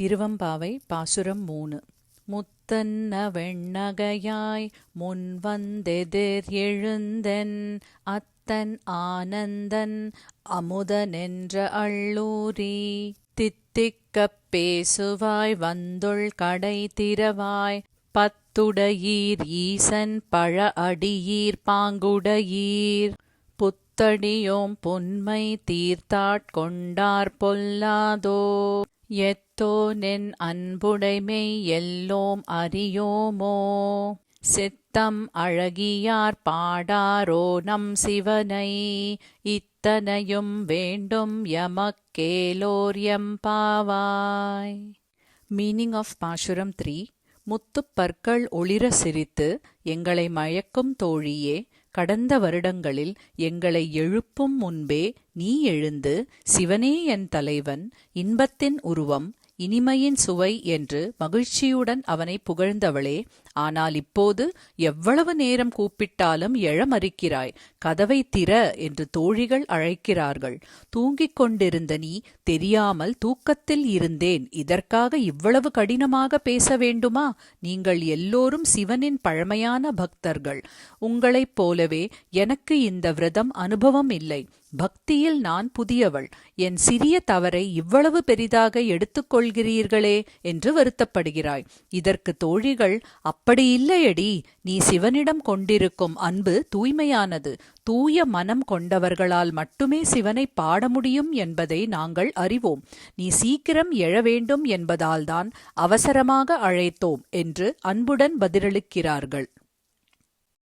திருவம்பாவை பாசுரம் மூணு. முத்தன்ன வெண்ணகையாய் முன்வந்தெதிர் எழுந்தன் அத்தன் ஆனந்தன் அமுதனென்ற அள்ளூரி. தித்திக்கப் பேசுவாய் வந்துள் கடை திறவாய் பத்துடையீர் ஈசன் பழ அடியீர் பாங்குடையீர். புத்தடியோம் பொன்மை தீர்த்தாட்கொண்டார் பொல்லாதோ. எத்தோ நின் அன்புடைமை எல்லோம் அறியோமோ? சித்தம் அழகியார் பாடாரோ நம் சிவனை? இத்தனையும் வேண்டும் எமக்கேலோர் எம்பாவாய். மீனிங் ஆஃப் பாசுரம் த்ரீ முத்துப் பற்கள் ஒளிர சிரித்து எங்களை மயக்கும் தோழியே கடந்த வருடங்களில் எங்களை எழுப்பும் முன்பே நீ எழுந்து சிவனே என் தலைவன் இன்பத்தின் உருவம் இனிமையின் சுவை என்று மகிழ்ச்சியுடன் அவனை புகழ்ந்தவளே. ஆனால் இப்போது எவ்வளவு நேரம் கூப்பிட்டாலும் எழமறுக்கிறாய் கதவை திற என்று தோழிகள் அழைக்கிறார்கள். தூங்கிக் கொண்டிருந்த நீ தெரியாமல் தூக்கத்தில் இருந்தேன் இதற்காக இவ்வளவு கடினமாக பேச வேண்டுமா? நீங்கள் எல்லோரும் சிவனின் பழமையான பக்தர்கள். உங்களைப் போலவே எனக்கு இந்த விரதம் அனுபவம் இல்லை. பக்தியில் நான் புதியவள். என் சிறிய தவறை இவ்வளவு பெரிதாக எடுத்துக்கொள்கிறீர்களே என்று வருத்தப்படுகிறாய். இதற்கு தோழிகள் அப்படி இல்லையடி. நீ சிவனிடம் கொண்டிருக்கும் அன்பு தூய்மையானது. தூய மனம் கொண்டவர்களால் மட்டுமே சிவனை பாட முடியும் என்பதை நாங்கள் அறிவோம். நீ சீக்கிரம் எழ வேண்டும் என்பதால்தான் அவசரமாக அழைத்தோம் என்று அன்புடன் பதிலளிக்கிறார்கள்.